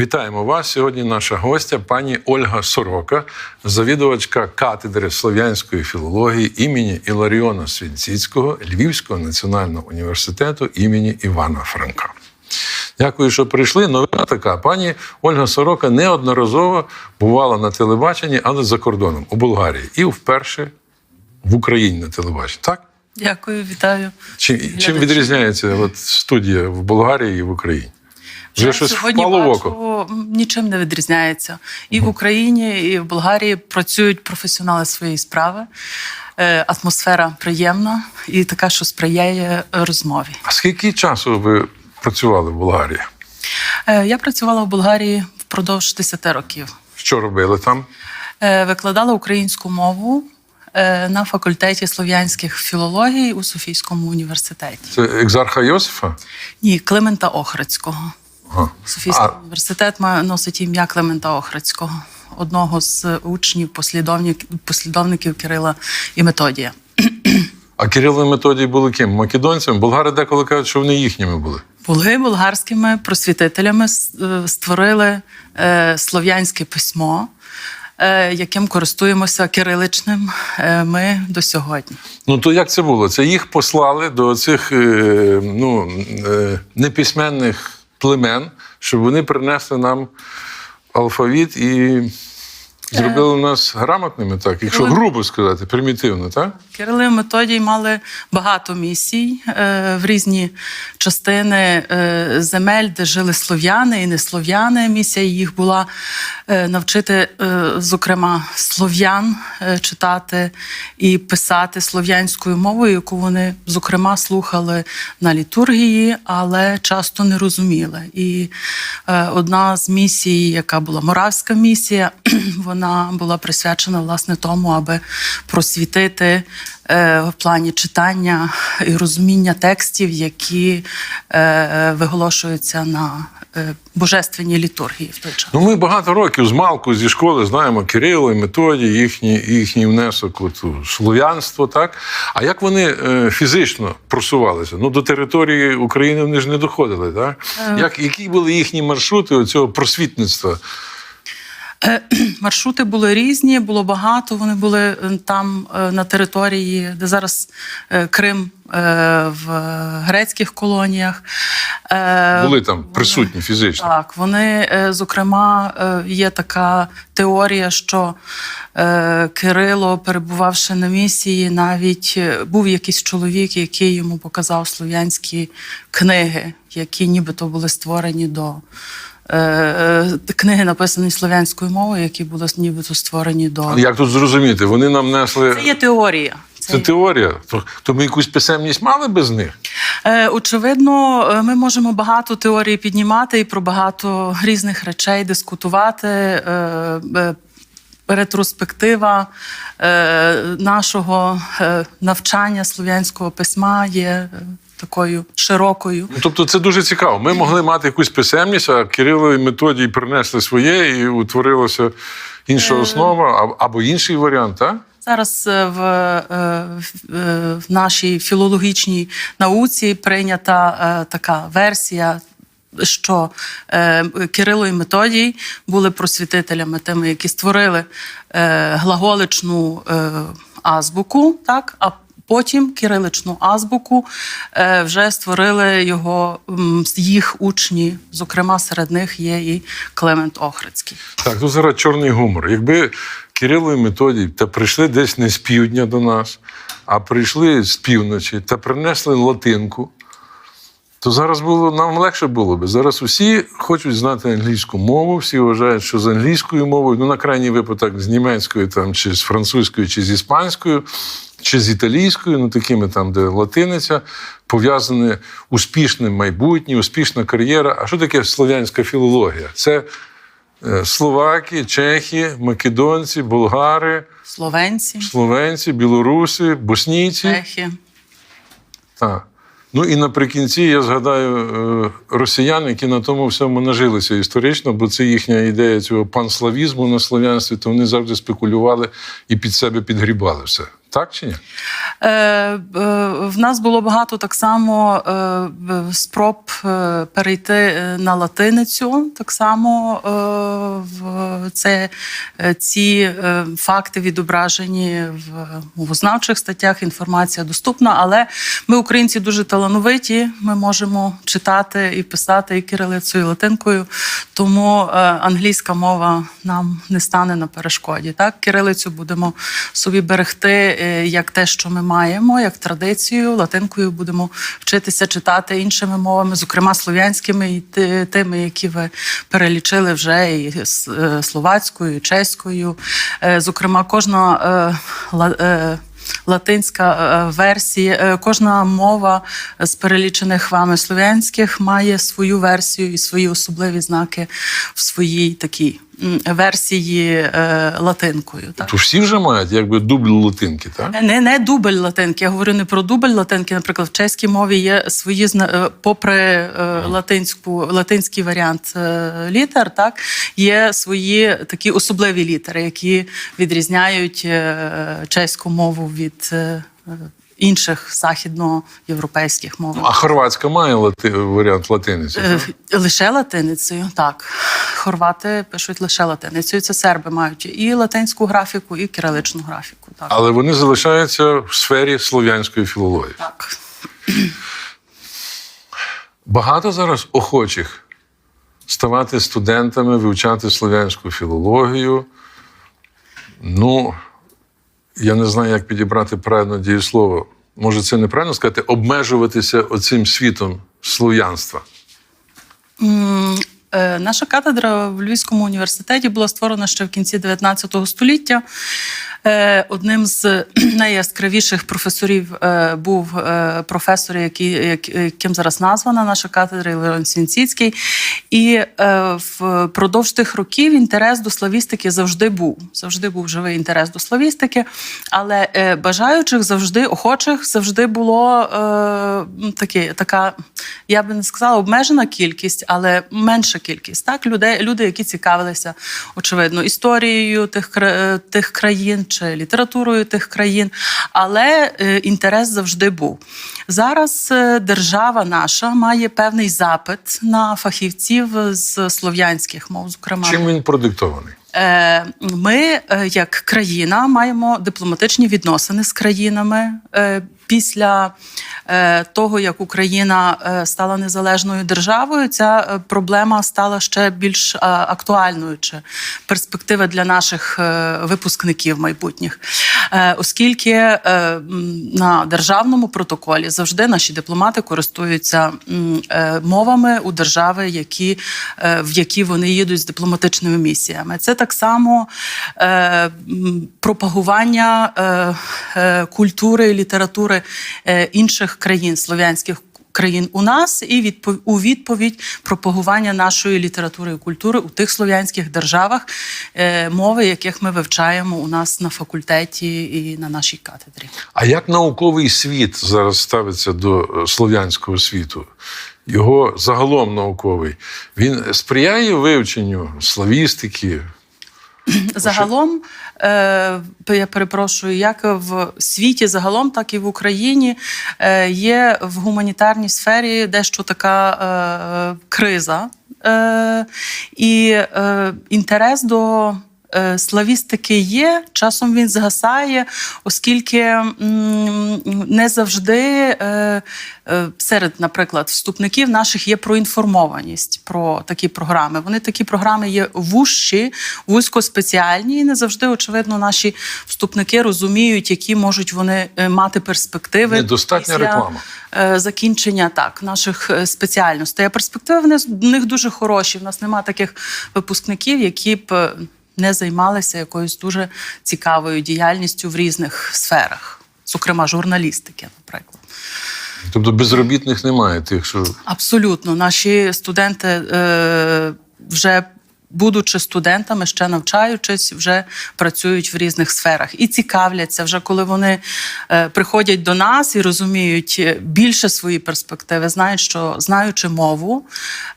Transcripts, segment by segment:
Вітаємо вас. Сьогодні наша гостя, пані Ольга Сорока, завідувачка катедри слов'янської філології імені Іларіона Свінціцького Львівського національного університету імені Івана Франка. Дякую, що прийшли. Новина така. Пані Ольга Сорока неодноразово бувала на телебаченні, але за кордоном у Болгарії. І вперше в Україні на телебаченні. Так? Дякую, вітаю. Чим, чим відрізняється от, студія в Болгарії і в Україні? Вже щось сьогодні впало в око. нічим не відрізняється. І в Україні, і в Болгарії працюють професіонали своєї справи. Е, Атмосфера приємна і така, що сприяє розмові. А скільки часу ви працювали в Болгарії? Е, Я працювала в Болгарії впродовж 10 років. Що робили там? Е, Викладала українську мову на факультеті слов'янських філологій у Софійському університеті. Це екзарха Йосифа? Ні, Климента Охридського. Ага. Софійський А- університет має носить ім'я Климента Охридського, одного з учнів, послідовників, послідовників Кирила і Методія. А Кирило і Методій були ким? Македонцями? Болгари деколи кажуть, що вони їхніми були. Були болгарськими просвітителями, е, створили е, слов'янське письмо, е, яким користуємося кириличним е, ми до сьогодні. Ну то як це було? Це їх послали до цих е, ну, е, неписьменних племен, щоб вони принесли нам алфавіт і зробили нас грамотними, так, якщо грубо сказати, примітивно, так? Кирило і Методій мали багато місій е, в різні частини е, земель, де жили слов'яни і неслов'яни. Місія їх була е, навчити, е, зокрема, слов'ян е, читати і писати слов'янською мовою, яку вони, зокрема, слухали на літургії, але часто не розуміли. І е, одна з місій, яка була моравська місія, вона була присвячена власне тому, аби просвітити е, в плані читання і розуміння текстів, які е, виголошуються на е, божественній літургії в той час. Ну, ми багато років з малку зі школи знаємо Кирило і Методій, їхній, їхній внесок у слов'янство, так? А як вони е, фізично просувалися? Ну, до території України вони ж не доходили, так? Як, які були їхні маршрути цього просвітництва? Е, Маршрути були різні, було багато. Вони були е, там е, на території, де зараз Крим в грецьких колоніях. Були там присутні фізично. Так, вони, зокрема, є така теорія, що Кирило, перебувавши на місії, навіть був якийсь чоловік, який йому показав слов'янські книги, які нібито були створені до. Е, е, Книги написані слов'янською мовою, які були нібито створені до Як тут зрозуміти? Вони нам несли. це є теорія. Це Це є теорія. То, то ми якусь писемність мали без них? Е, Очевидно, ми можемо багато теорій піднімати і про багато різних речей дискутувати. Е, е, Ретроспектива е, нашого е, навчання слов'янського письма є такою широкою. Ну, Тобто це дуже цікаво. Ми могли мати якусь писемність, а Кирило і Методій принесли своє і утворилася інша основа або інший варіант, так? Зараз е, в, е, в- е, в нашій філологічній науці прийнята е, така версія. Що е, Кирило і Методій були просвітителями тими, які створили е, глаголичну е, азбуку, так а потім кириличну азбуку е, вже створили його їх учні. Зокрема, серед них є і Клемент Охридський. Так, тут зараз чорний гумор. Якби Кирило і Методій та прийшли десь не з півдня до нас, а прийшли з півночі та принесли латинку, то зараз було нам легше було би. Зараз усі хочуть знати англійську мову, всі вважають, що з англійською мовою, ну на крайній випадок з німецькою, там, чи з французькою, чи з іспанською, чи з італійською, ну такими там, де латиниця, пов'язане успішне майбутнє, успішна кар'єра. А що таке слов'янська філологія? Це е, словаки, чехи, македонці, болгари, Словенці, словенці, білоруси, боснійці. чехи. Так. Ну і наприкінці я згадаю е, росіян, які на тому всьому нажилися історично, бо це їхня ідея цього панславізму на слов'янстві, то вони завжди спекулювали і під себе підгрібали все. Так чи ні? Е, е, в нас було багато так само е, спроб е, перейти е, на латиницю. Так само е, в це, е, ці факти відображені в мовознавчих статтях. Інформація доступна, але ми, українці, дуже талановиті. Ми можемо читати і писати і кирилицею, і латинкою, тому англійська мова нам не стане на перешкоді. Так, кирилицю будемо собі берегти як те, що ми маємо, як традицію. Латинкою будемо вчитися читати іншими мовами, зокрема слов'янськими, і тими, які ви перелічили вже і е, словацькою, і чеською. Е, Зокрема, кожна е, ла- е, латинська е, версія, е, кожна мова з перелічених вами слов'янських має свою версію і свої особливі знаки в своїй такій версії е, латинкою. Так. То всі вже мають якби дубль латинки, так? Не, не дубль латинки. Я говорю не про дубль латинки. Наприклад, в чеській мові є свої зна- е, попри е, латинську, латинський варіант е, літер, так є свої такі особливі літери, які відрізняють е, чеську мову від е, е, інших західноєвропейських мов. А хорватська має лати... варіант латиниці. Е? Лише латиницею, так. Хорвати пишуть лише латиницею. Це серби мають і латинську графіку, і кириличну графіку. Так. Але вони залишаються в сфері слов'янської філології. так. Багато зараз охочих ставати студентами, вивчати слов'янську філологію. Ну, я не знаю, як підібрати правильно дієслово. Може, це неправильно сказати, обмежуватися оцим світом слов'янства. Наша катедра в Львівському університеті була створена ще в кінці 19 століття. Е, Одним з найяскравіших професорів е, був е, професор, яким зараз названа наша катедра Леон Сінціцький. І е, впродовж тих років інтерес до славістики завжди був. Завжди був живий інтерес до славістики, але е, бажаючих завжди, охочих завжди було е, таке, така, я би не сказала, обмежена кількість, але менша кількість. Так, людей, люди, які цікавилися, очевидно, історією тих, е, тих країн чи літературою тих країн, але е, інтерес завжди був. Зараз е, держава наша має певний запит на фахівців з слов'янських мов, зокрема. Чим він продиктований? Ми, як країна, маємо дипломатичні відносини з країнами. Після е, того, як Україна е, стала незалежною державою, ця е, проблема стала ще більш актуальною чи перспектива для наших випускників майбутніх. Оскільки на державному протоколі завжди наші дипломати користуються мовами у держави, які, в які вони їдуть з дипломатичними місіями. Це так само пропагування культури і літератури е, інших країн, слов'янських країн у нас, і у відповідь пропагування нашої літератури і культури у тих слов'янських державах, е, мови, яких ми вивчаємо у нас на факультеті і на нашій катедрі. А як науковий світ зараз ставиться до е, слов'янського світу? Його загалом науковий. Він сприяє вивченню славістики. Загалом, я перепрошую, як в світі загалом, так і в Україні е, є в гуманітарній сфері дещо така е, криза. Е, і е, інтерес до е, славістики є, часом він згасає, оскільки не завжди е, е, серед, наприклад, вступників наших є проінформованість про такі програми. Вони такі програми є вужчі, вузькоспеціальні, і не завжди, очевидно, наші вступники розуміють, які можуть вони е, мати перспективи. Недостатня після, реклама. е, Закінчення так наших е, спеціальностей. А перспективи в них- дуже хороші. В нас немає таких випускників, які б е, не займалися якоюсь дуже цікавою діяльністю в різних сферах, зокрема журналістики, наприклад. Тобто безробітних немає тих, що Абсолютно, наші студенти е, вже будучи студентами, ще навчаючись, вже працюють в різних сферах і цікавляться вже, коли вони е, приходять до нас і розуміють е, більше свої перспективи, знають, що знаючи мову,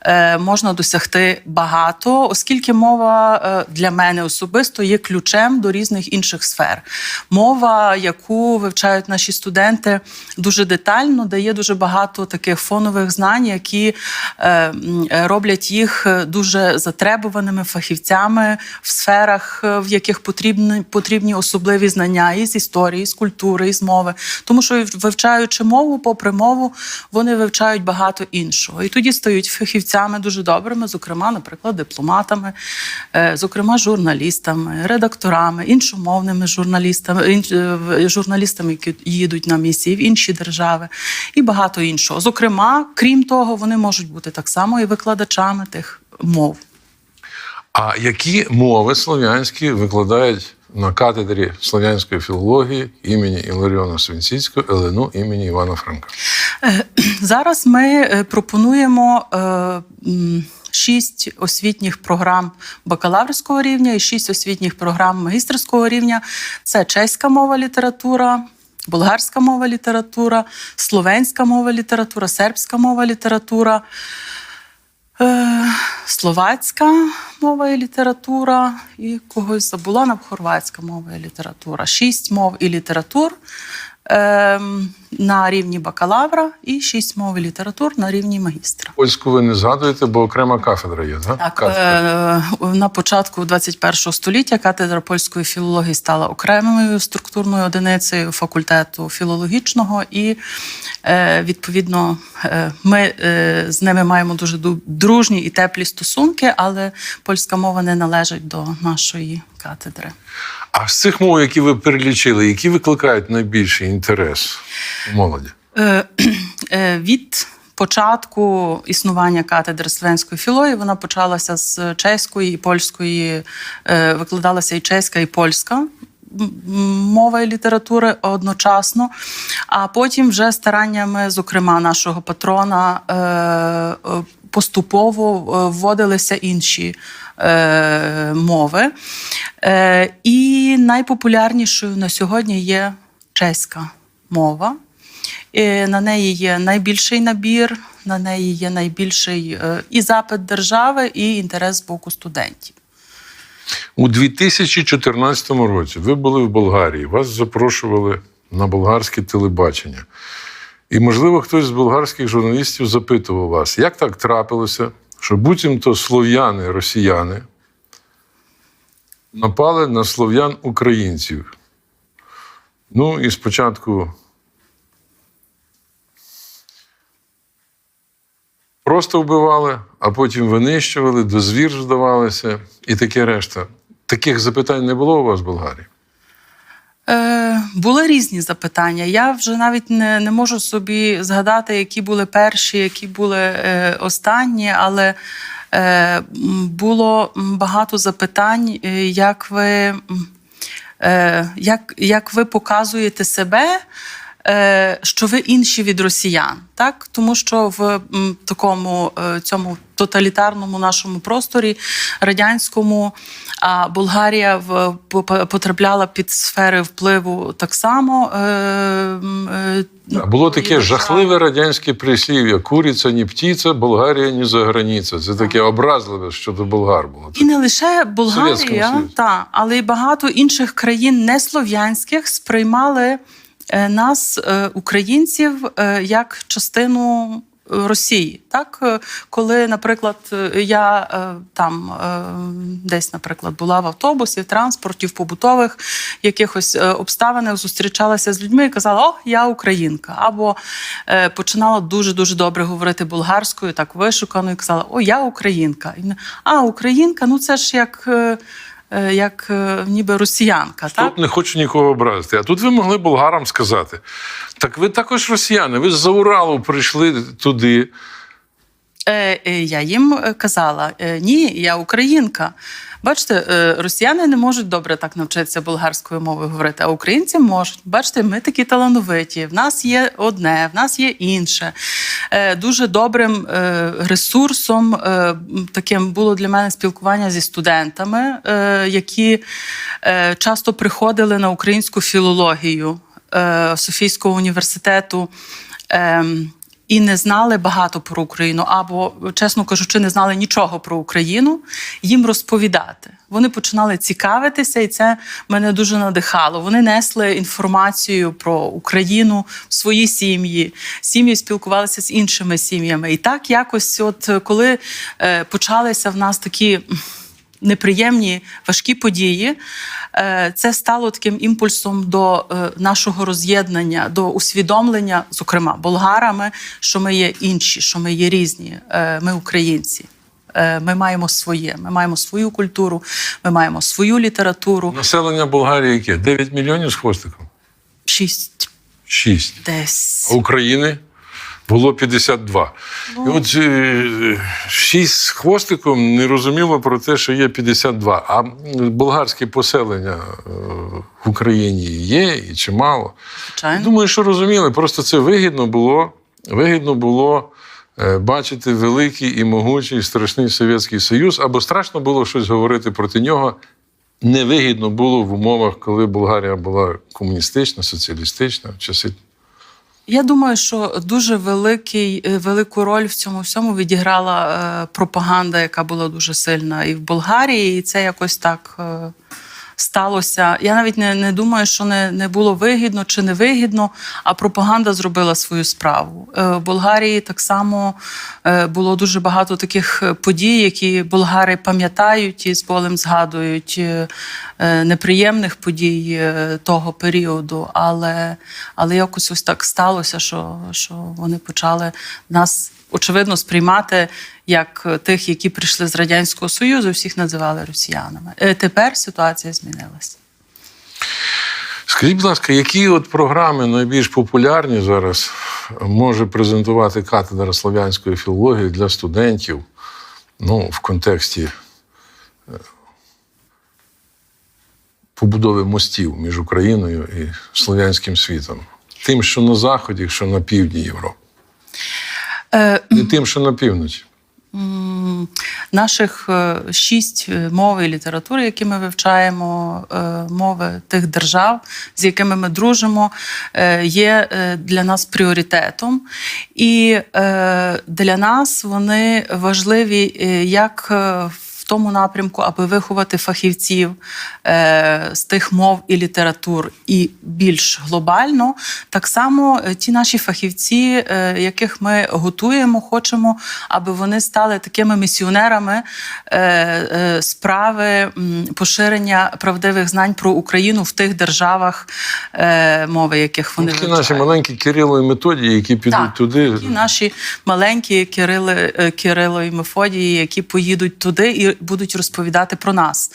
е, можна досягти багато, оскільки мова для мене особисто є ключем до різних інших сфер. Мова, яку вивчають наші студенти, дуже детально дає дуже багато таких фонових знань, які роблять їх дуже затребуваними фахівцями в сферах, е, в яких потрібні, потрібні особливі знання і з історії, з культури, і з мови. Тому що вивчаючи мову, попри мову, вони вивчають багато іншого. І тоді стають фахівцями дуже добрими, зокрема, наприклад, дипломатами, е, зокрема, журналістами, редакторами, іншомовними журналістами, е, журналістами, які їдуть на місії в інші держави, і багато іншого. Зокрема, крім того, вони можуть бути так само і викладачами тих мов. А які мови слов'янські викладають на катедрі слов'янської філології імені Іларіона Свинціцького, ЛНУ імені Івана Франка? Е, Зараз ми е, пропонуємо е, шість освітніх програм бакалаврського рівня і шість освітніх програм магістерського рівня. Це чеська мова література. Болгарська мова література, словенська мова література, сербська мова література, словацька мова і література, і когось забула нам хорватська мова і література. Шість мов і літератур на рівні бакалавра і шість мов і літератур на рівні магістра. Польську ви не згадуєте, бо окрема кафедра є, так? Так, Кафедра. е, на початку 21 століття катедра польської філології стала окремою структурною одиницею факультету філологічного, і е, відповідно е, ми з ними маємо дуже ду- дружні і теплі стосунки, але польська мова не належить до нашої катедри. А з цих мов, які ви перелічили, які викликають найбільший інтерес у молоді? Е, е, Від початку існування катедри словенської філології вона почалася з чеської і польської, е, викладалася і чеська, і польська. Мова і літератури одночасно, а потім вже стараннями, зокрема, нашого патрона, поступово е, вводилися інші е, мови. Е, І найпопулярнішою на сьогодні є чеська мова. І на неї є найбільший набір, на неї є найбільший е, і запит держави, і інтерес з боку студентів. У 2014 році ви були в Болгарії, вас запрошували на болгарське телебачення. І, можливо, хтось з болгарських журналістів запитував вас, як так трапилося, що буцімто слов'яни, росіяни напали на слов'ян українців. Ну і спочатку просто вбивали, а потім винищували, до звір вдавалися і таке решта. Таких запитань не було у вас в Болгарії? Е, були різні запитання. Я вже навіть не, не можу собі згадати, які були перші, які були е, останні, але е, було багато запитань, е, як ви, е, як, як ви показуєте себе. Е, Що ви інші від росіян, так тому що в такому е, цьому тоталітарному нашому просторі радянському, Болгарія в по- по- потрапляла під сфери впливу так само. Е, Було таке жахливе радянське прислів'я: куриця, ні птиця, Болгарія, ні за границя. Це таке образливе щодо болгар було. І не лише Болгарія, та, але й багато інших країн неслов'янських сприймали нас, е, українців, е, як частину. е, Росії, так Е, коли, наприклад, е, я е, там е, десь, наприклад, була в автобусі, в транспорті, в побутових якихось е, обставинах зустрічалася з людьми і казала: О, я українка. Або е, починала дуже дуже добре говорити болгарською, так вишукано, і казала: О, я українка. А, українка, ну це ж як. Е, Як е, ніби росіянка, так? Не хочу нікого образити. А тут ви могли болгарам сказати: так ви також росіяни, ви з-за Уралу прийшли туди. Е, е, я їм е, казала: ні, я українка. Бачите, росіяни не можуть добре так навчитися болгарською мовою говорити, а українці можуть. Бачите, ми такі талановиті. В нас є одне, в нас є інше. Дуже добрим ресурсом таким було для мене спілкування зі студентами, які часто приходили на українську філологію Софійського університету. І не знали багато про Україну, або, чесно кажучи, не знали нічого про Україну, їм розповідати. Вони починали цікавитися, і це мене дуже надихало. Вони несли інформацію про Україну в свої сім'ї, сім'ї спілкувалися з іншими сім'ями. І так якось, от коли е, почалися в нас такі неприємні важкі події. Е, Це стало таким імпульсом до е, нашого роз'єднання, до усвідомлення, зокрема, болгарами, що ми є інші, що ми є різні, е, ми українці. Ми маємо своє, ми маємо свою культуру, ми маємо свою літературу. Населення Болгарії яке? 9 мільйонів з хвостиком? Шість 6. десь. А України було 52. І от е, 6 з хвостиком не розуміло про те, що є 52. А болгарське поселення е, в Україні є і чимало. Звичайно. Думаю, що розуміли. Просто це вигідно було. Вигідно було е, бачити великий і могучий страшний Совєтський Союз, або страшно було щось говорити проти нього. Невигідно було в умовах, коли Болгарія була комуністична, соціалістична, в часи Я думаю, що дуже великий, е, велику роль в цьому всьому відіграла е, пропаганда, яка була дуже сильна і в Болгарії, і це якось так е, сталося. Я навіть не, не думаю, що не, не було вигідно чи не вигідно, а пропаганда зробила свою справу. Е, в Болгарії так само е, було дуже багато таких е, подій, які болгари пам'ятають і з болем згадують. Неприємних подій того періоду, але, але якось ось так сталося, що, що вони почали нас очевидно сприймати як е, тих, які прийшли з радянського союзу, всіх називали росіянами. Е, Тепер ситуація змінилася. Скажіть, будь ласка, які от програми найбільш популярні зараз може презентувати катедра слов'янської філології для студентів ну, в контексті е, побудови мостів між Україною і слов'янським світом? Тим, що на заході, що на півдні Європи, Е, і тим, що на півночі. Наших е, шість е, мов і літератури, які ми вивчаємо, е, мови тих держав, з якими ми дружимо, є для нас пріоритетом. І для нас вони важливі як в тому напрямку, аби виховати фахівців е, з тих мов і літератур, і більш глобально, так само е, ті наші фахівці, е, яких ми готуємо, хочемо, аби вони стали такими місіонерами е, е, справи м, поширення правдивих знань про Україну в тих державах, е, мови яких вони Ті вивчають. наші маленькі Кирило і Методії, які підуть Так, туди. Ті наші маленькі Кирили, е, Кирило і Мефодії, які поїдуть туди і будуть розповідати про нас.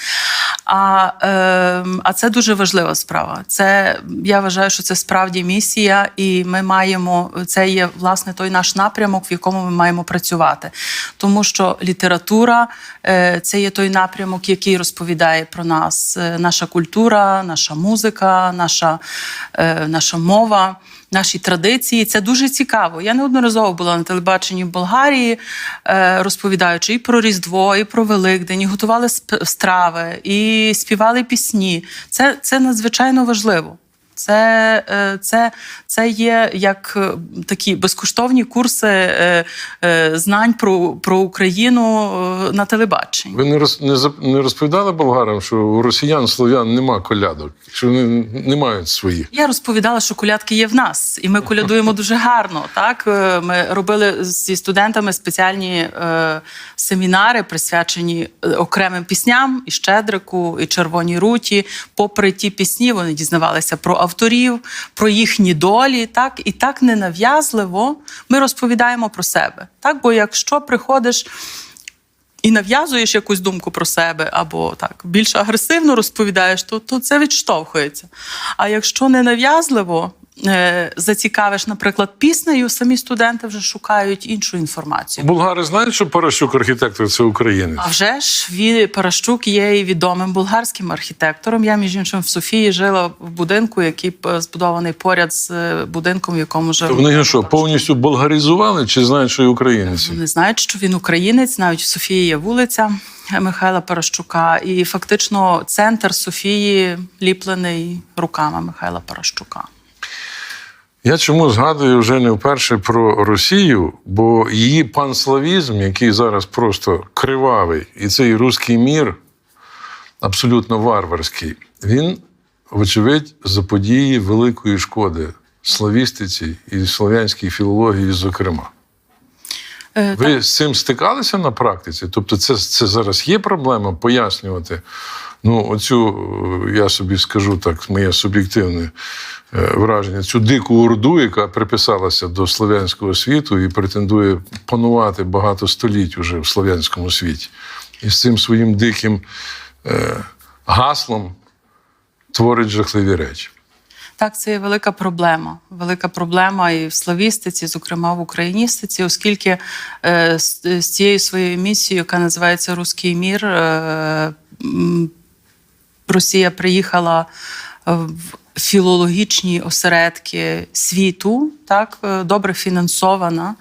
А, е, а це дуже важлива справа. Це я вважаю, що це справді місія, і ми маємо це є власне той наш напрямок, в якому ми маємо працювати. Тому що література е, це є той напрямок, який розповідає про нас, Е, наша культура, наша музика, наша, е, наша мова наші традиції. Це дуже цікаво. Я неодноразово була на телебаченні в Болгарії, е, розповідаючи і про Різдво, і про Великдень, і готували страви, і співали пісні. Це, це надзвичайно важливо. Це, е, це, це є як е, такі безкоштовні курси е, знань про, про Україну на телебаченні. Ви не роз не розповідали болгарам, що у росіян слов'ян нема колядок, що вони не мають своїх. Я розповідала, що колядки є в нас, і ми колядуємо дуже гарно. Так ми робили зі студентами спеціальні семінари, присвячені е, окремим пісням і Щедрику, і Червоній руті. Попри ті пісні, вони дізнавалися про авторів, про їхні долі. Так і так ненав'язливо ми розповідаємо про себе. Так, бо якщо приходиш і нав'язуєш якусь думку про себе, або так більш агресивно розповідаєш, то, то це відштовхується. А якщо не нав'язливо, зацікавиш, наприклад, піснею, самі студенти вже шукають іншу інформацію. Булгари знають, що Паращук архітектор це українець. А вже ж він Паращук є і відомим болгарським архітектором. Я, між іншим, в Софії жила в будинку, який е, збудований поряд з е, будинком, в якому жив. То Вони його що, повністю болгаризували чи знають, що і українець? Вони знають, що він українець, навіть в Софії є вулиця Михайла Паращука, і фактично центр Софії ліплений руками Михайла Паращука. Я чому згадую вже не вперше про Росію, бо її панславізм, який зараз просто кривавий, і цей руський мір абсолютно варварський, він, вочевидь, заподіє великої шкоди славістиці і слов'янській філології, зокрема. Е, Ви з цим стикалися на практиці? Тобто, це, це зараз є проблема пояснювати. Ну, оцю, е, я собі скажу так, моє суб'єктивне е, враження, цю дику орду, яка приписалася до слов'янського світу і претендує панувати багато століть уже в слов'янському світі. І з цим своїм диким е, гаслом творить жахливі речі. Так, це є велика проблема. Велика проблема і в славістиці, зокрема в україністиці, оскільки з, цією своєю місією, яка називається Руський мір, Росія приїхала е, в філологічні осередки світу, так е, добре фінансована,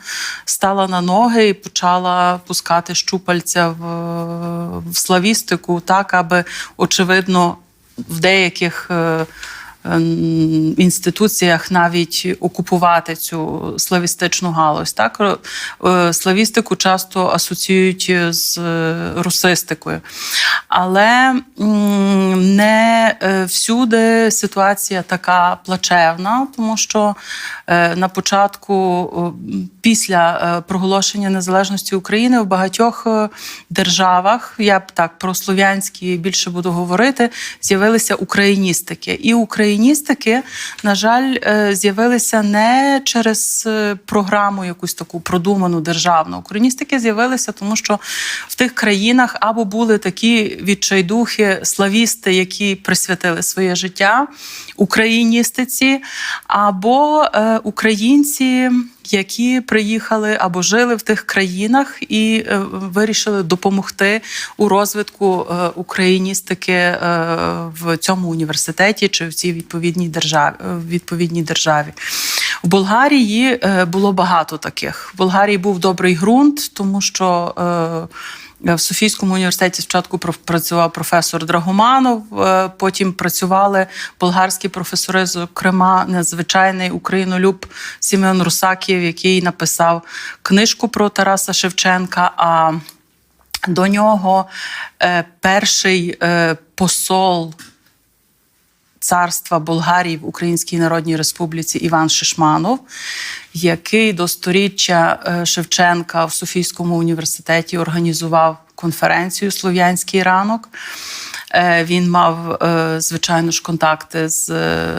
стала на ноги і почала пускати щупальця в, в славістику, так аби очевидно в деяких. Ем, інституціях навіть окупувати цю славістичну галузь. Так е, славістику часто асоціюють з е, русистикою, але не е, всюди ситуація така плачевна, тому що на початку, після проголошення незалежності України, в багатьох державах, я б так про слов'янські більше буду говорити, з'явилися україністики. І україністики, на жаль, е, з'явилися не через е, програму якусь таку продуману державну. Україністики з'явилися, тому що в тих країнах або були такі відчайдухи, славісти, які присвятили своє життя україністиці, або е, українці. Які приїхали або жили в тих країнах і е, вирішили допомогти у розвитку е, україністики е, в цьому університеті чи в цій відповідній державі відповідній державі. В Болгарії було багато таких. В Болгарії був добрий ґрунт, тому що. Е, в Софійському університеті спочатку працював професор Драгоманов, е, потім працювали болгарські професори, зокрема надзвичайний українолюб Сімеон Русаків, який написав книжку про Тараса Шевченка. А до нього е, перший посол царства Болгарії в Українській Народній Республіці Іван Шишманов, який до сторіччя е, Шевченка в Софійському університеті організував конференцію Слов'янський ранок. Е, Він мав, е, звичайно ж, контакти з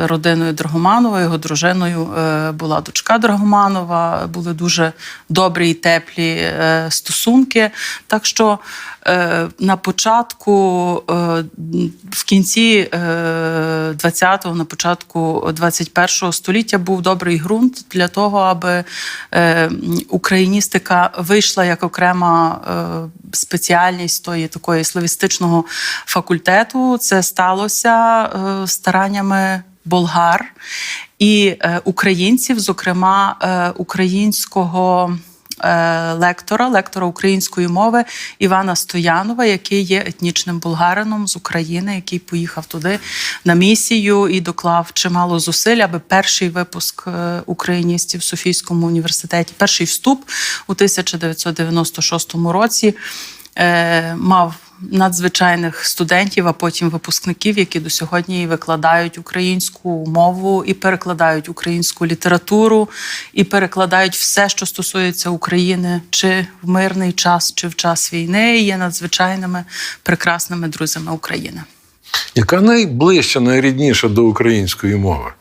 родиною Драгоманова. Його дружиною була дочка Драгоманова. Були дуже добрі і теплі стосунки. Так що на початку, е, в кінці 20-го, на початку 21-го століття був добрий ґрунт для того, аби е, україністика вийшла як окрема е, спеціальність тої такої славістичного факультету. Це сталося е, стараннями болгар і е, українців, зокрема е, українського. Е, Лектора, лектора української мови Івана Стоянова, який є етнічним болгарином з України, який поїхав туди на місію і доклав чимало зусиль, аби перший випуск е, україністів в Софійському університеті, перший вступ у 1996 році е, мав надзвичайних студентів, а потім випускників, які до сьогодні викладають українську мову, і перекладають українську літературу, і перекладають все, що стосується України, чи в мирний час, чи в час війни, і є надзвичайними прекрасними друзями України. Яка найближча, найрідніша до української мови?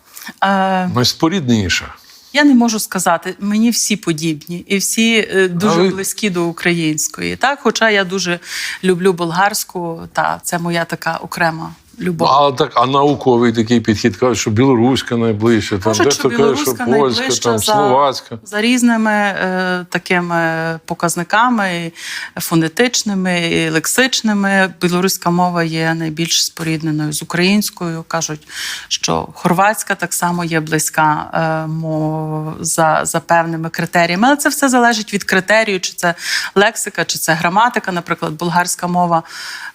Е, Найспорідніша. Я не можу сказати, мені всі подібні і всі е, дуже Але... близькі до української. Так, хоча я дуже люблю болгарську, та це моя така окрема любов. А так, а науковий такий підхід кажуть, що білоруська найближче, там дехто каже, що польська, там словацька. За різними е, такими показниками, фонетичними і лексичними. Білоруська мова є найбільш спорідненою з українською. Кажуть, що хорватська так само є близька е, мов за, за певними критеріями. Але це все залежить від критерію, чи це лексика, чи це граматика. Наприклад, болгарська мова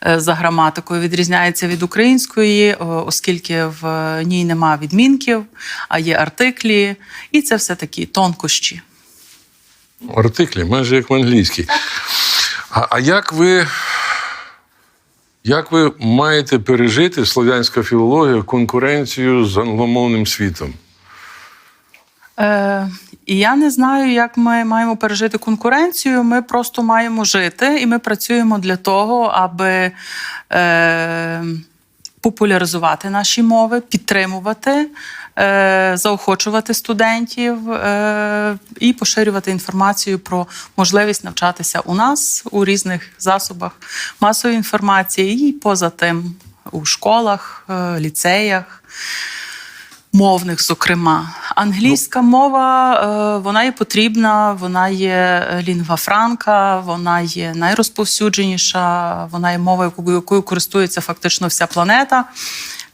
е, за граматикою відрізняється від української, о, оскільки в ній нема відмінків, а є артиклі, і це все такі тонкощі. Артиклі, майже як в англійській. А, а як ви. Як ви маєте пережити слов'янська філологія конкуренцію з англомовним світом? Е, я не знаю, як ми маємо пережити конкуренцію. Ми просто маємо жити, і ми працюємо для того, аби е, популяризувати наші мови, підтримувати, е, заохочувати студентів е, і поширювати інформацію про можливість навчатися у нас у різних засобах масової інформації і поза тим у школах, е, ліцеях мовних, зокрема. Англійська мова е, вона є потрібна, вона є лінгва франка, вона є найрозповсюдженіша, вона є мова, якою якою користується фактично вся планета.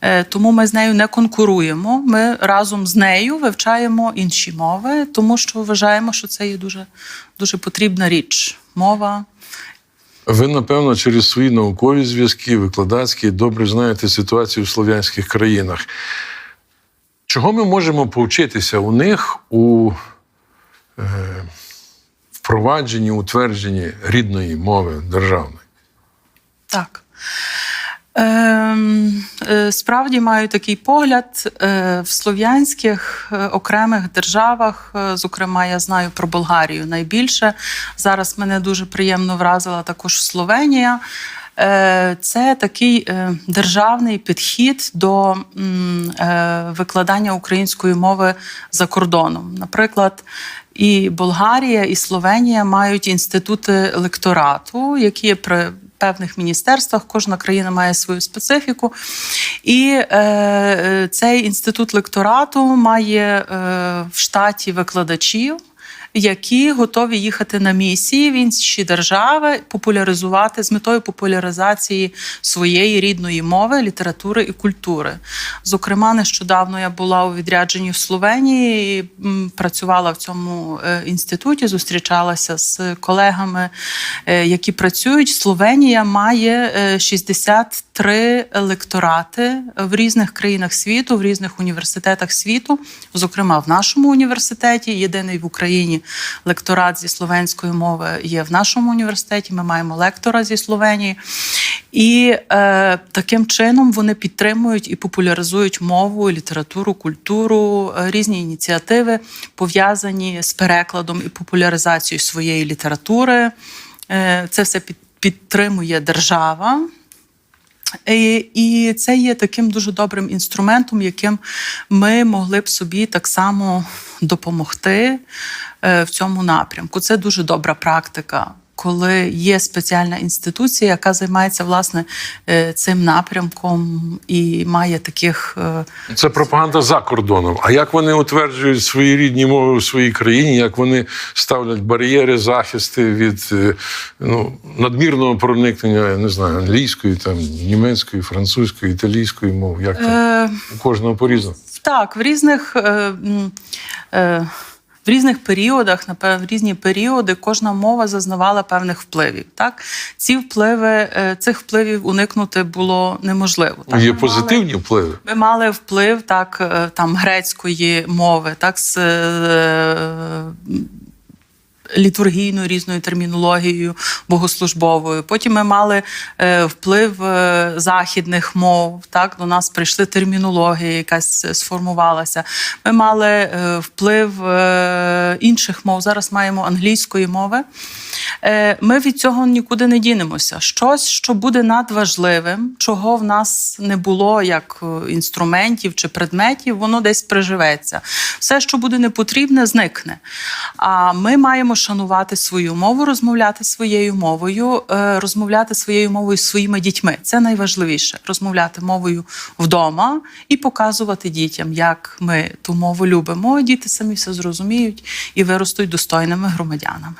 Е, Тому ми з нею не конкуруємо. Ми разом з нею вивчаємо інші мови, тому що вважаємо, що це є дуже, дуже потрібна річ. Мова. Ви, напевно, через свої наукові зв'язки, викладацькі, добре знаєте ситуацію в слов'янських країнах. Чого ми можемо повчитися у них у е, впровадженні, утвердженні рідної мови державної? Так. Ем, е, Справді маю такий погляд Е, в слов'янських е, окремих державах. Зокрема, я знаю про Болгарію найбільше. Зараз мене дуже приємно вразила також Словенія. Е, Це такий е, державний підхід до е, викладання української мови за кордоном. Наприклад, і Болгарія, і Словенія мають інститути лекторату, які при певних міністерствах. Кожна країна має свою специфіку. І е, цей інститут лекторату має е, в штаті викладачів. Які готові їхати на місії в інші держави, популяризувати з метою популяризації своєї рідної мови, літератури і культури. Зокрема, нещодавно я була у відрядженні в Словенії, працювала в цьому е, інституті, зустрічалася з колегами, е, які працюють. Словенія має е, 63 лекторати в різних країнах світу, в різних університетах світу, зокрема в нашому університеті, єдиний в Україні лекторат зі словенської мови є в нашому університеті. Ми маємо лектора зі Словенії. І е, таким чином вони підтримують і популяризують мову, літературу, культуру, е, різні ініціативи пов'язані з перекладом і популяризацією своєї літератури. Е, це все під, підтримує держава. І, це є таким дуже добрим інструментом, яким ми могли б собі так само допомогти в цьому напрямку. Це дуже добра практика, коли є спеціальна інституція, яка займається власне е, цим напрямком і має таких. е, Це пропаганда за кордоном. А як вони утверджують свої рідні мови в своїй країні, як вони ставлять бар'єри, захисти від е, ну, надмірного проникнення, я не знаю, англійської, там, німецької, французької, італійської мов? Як там? Е, У кожного по-різному. Так, в різних. Е, е, в різних періодах, напевно, в різні періоди кожна мова зазнавала певних впливів. Так, ці впливи, е, цих впливів уникнути було неможливо. Так, Є ми позитивні впливи. Ми мали вплив так, е, там грецької мови, так з е, літургійною різною термінологією богослужбовою. Потім ми мали е, вплив е, західних мов. Так до нас прийшли термінологія, якась сформувалася. Ми мали е, вплив е, інших мов. Зараз маємо англійської мови. Е, Ми від цього нікуди не дінемося. Щось, що буде надважливим, чого в нас не було як е, інструментів чи предметів, воно десь приживеться. Все, що буде непотрібне, зникне. А ми маємо шанувати свою мову, розмовляти своєю мовою, е, розмовляти своєю мовою з своїми дітьми. Це найважливіше розмовляти мовою вдома і показувати дітям, як ми ту мову любимо. Діти самі все зрозуміють і виростуть достойними громадянами.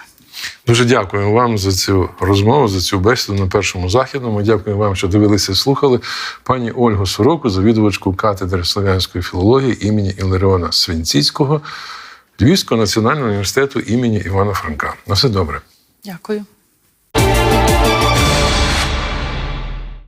Дуже дякую вам за цю розмову, за цю бесіду на першому західному. Дякую вам, що дивилися і слухали. Пані Ольгу Сороку, завідувачку катедри слов'янської філології імені Іларіона Свинціцького Львівського національного університету імені Івана Франка. На все добре. Дякую.